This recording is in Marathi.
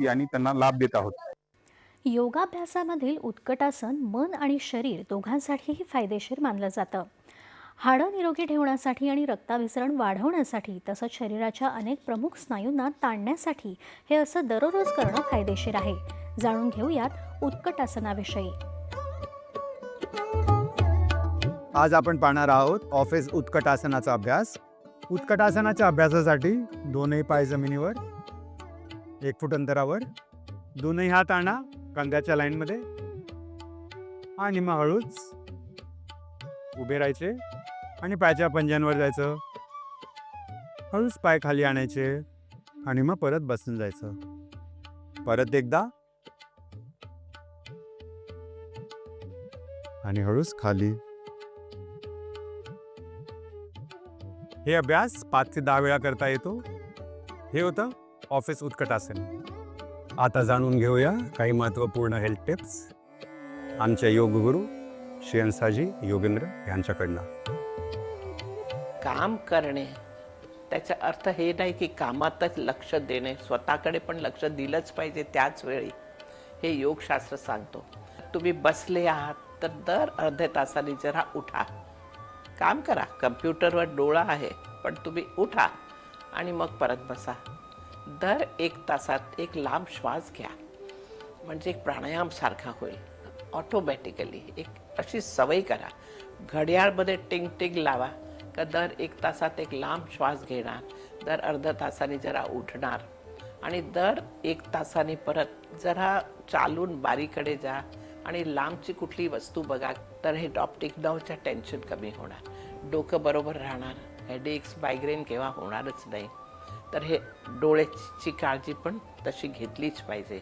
माहिती आणि त्यांना लाभ देत आहोत. योगाभ्यासामधील उत्कटासन मन आणि शरीर दोघांसाठीही फायदेशीर मानलं जातं. हाडं निरोगी ठेवण्यासाठी आणि रक्ताभिसरण वाढवण्यासाठी तसंच शरीराच्या अनेक प्रमुख स्नायूंना ताणण्यासाठी हे असं दररोज करणं फायदेशीर आहे. जाणून घेऊयात उत्कटासनाविषयी. आज आपण पाहणार आहोत ऑफिस उत्कटासनाचा अभ्यास. उत्कटासनाच्या अभ्यासासाठी दोनही पाय जमिनीवर एक फूट अंतरावर. दोनही हात आणा कांद्याच्या लाईनमध्ये. आणि मग हळूच उभे राहायचे आणि पायाच्या पंज्यांवर जायचं. हळूच पाय खाली आणायचे आणि मग परत बसून जायचं. परत एकदा. आणि हळूच खाली. हे अभ्यास पाच ते दहा वेळा करता येतो. हे होतं ऑफिस उत्कट असेल. आता जाणून घेऊया काही महत्त्वपूर्ण हेल्थ टिप्स आमच्या योगगुरू श्रेयंसाजी योगेंद्र यांच्याकडनं. काम करणे त्याचा अर्थ हे नाही की कामातच लक्ष देणे स्वतःकडे पण लक्ष दिलंच पाहिजे त्याच वेळी. हे योगशास्त्र सांगतो. तुम्ही बसले आहात तर दर अर्ध्या तासाने जरा उठा. काम करा. कम्प्युटरवर डोळा आहे पण तुम्ही उठा आणि मग परत बसा. दर एक तासात एक लांब श्वास घ्या. म्हणजे एक प्राणायामसारखा होईल. ऑटोमॅटिकली एक अशी सवय करा. घड्याळमध्ये टिंग टिंग लावा. का दर एक तासात एक लांब श्वास घेणार. दर अर्ध्या तासाने जरा उठणार. आणि दर एक तासाने परत जरा चालून बारीकडे जा. आणि लांबची कुठली वस्तू बघा तर हे ऑप्टिक नवचं टेन्शन कमी होणार. डोकं बरोबर राहणार. हेडेक्स मायग्रेन केव्हा होणारच नाही. तर हे डोळ्याची काळजी पण तशी घेतलीच पाहिजे.